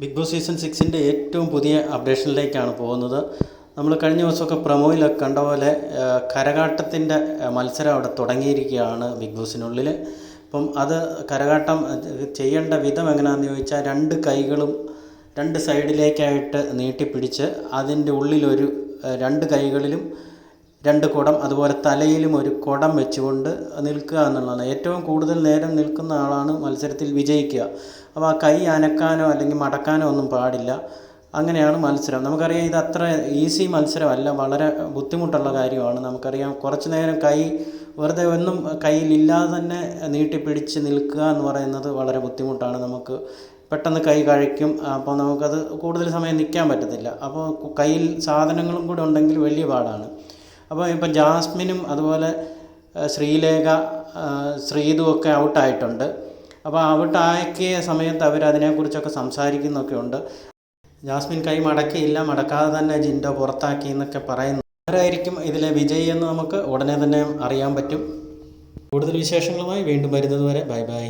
Big boss season സിക്സിന്റെ ഏറ്റവും പുതിയ അപ്ഡേഷനിലേക്കാണ് പോകുന്നത്. നമ്മൾ കഴിഞ്ഞ ദിവസമൊക്കെ പ്രൊമോയിലൊക്കെ കണ്ട പോലെ കരകാട്ടത്തിന്റെ മത്സരം അവിടെ തുടങ്ങിയിരിക്കുകയാണ് ബിഗ് ബോസിനുള്ളിൽ അപ്പം അത് കരകാട്ടം ചെയ്യേണ്ട വിധം എങ്ങനെയാണെന്ന് ചോദിച്ചാൽ രണ്ട് കൈകളും രണ്ട് സൈഡിലേക്കായിട്ട് നീട്ടിപ്പിടിച്ച് അതിന്റെ ഉള്ളിലൊരു രണ്ട് കൈകളിലും രണ്ട് കുടം അതുപോലെ തലയിലും ഒരു കുടം വെച്ചുകൊണ്ട് നിൽക്കുക എന്നുള്ളതാണ്. ഏറ്റവും കൂടുതൽ നേരം നിൽക്കുന്ന ആളാണ് മത്സരത്തിൽ വിജയിക്കുക. അപ്പോൾ ആ കൈ അനക്കാനോ അല്ലെങ്കിൽ മടക്കാനോ ഒന്നും പാടില്ല. അങ്ങനെയാണ് മത്സരം. നമുക്കറിയാം ഇത് അത്ര ഈസി മത്സരമല്ല. വളരെ ബുദ്ധിമുട്ടുള്ള കാര്യമാണ്. നമുക്കറിയാം കുറച്ച് നേരം കൈ വെറുതെ ഒന്നും കയ്യിലില്ലാതെ തന്നെ നീട്ടിപ്പിടിച്ച് നിൽക്കുക എന്ന് പറയുന്നത് വളരെ ബുദ്ധിമുട്ടാണ് നമുക്ക്. പെട്ടെന്ന് കൈ കഴിക്കും. അപ്പോൾ നമുക്കത് കൂടുതൽ സമയം നിൽക്കാൻ പറ്റത്തില്ല. അപ്പോൾ കയ്യിൽ സാധനങ്ങളും കൂടെ ഉണ്ടെങ്കിൽ വലിയ പാടാണ്. അപ്പോൾ ഇപ്പം ജാസ്മിനും അതുപോലെ ശ്രീലേഖ ശ്രീതുമൊക്കെ ഔട്ടായിട്ടുണ്ട്. അപ്പോൾ ഔട്ടാക്കിയ സമയത്ത് അവർ അതിനെക്കുറിച്ചൊക്കെ സംസാരിക്കുന്നൊക്കെ ഉണ്ട്. ജാസ്മിൻ കൈ മടക്കിയില്ല മടക്കാതെ തന്നെ ജിൻഡോ പുറത്താക്കി എന്നൊക്കെ പറയുന്നു. ആരായിരിക്കും ഇതിലെ വിജയി എന്ന് നമുക്ക് ഉടനെ തന്നെ അറിയാൻ പറ്റും. കൂടുതൽ വിശേഷങ്ങളുമായി വീണ്ടും വരുന്നത് വരെ ബൈ ബൈ.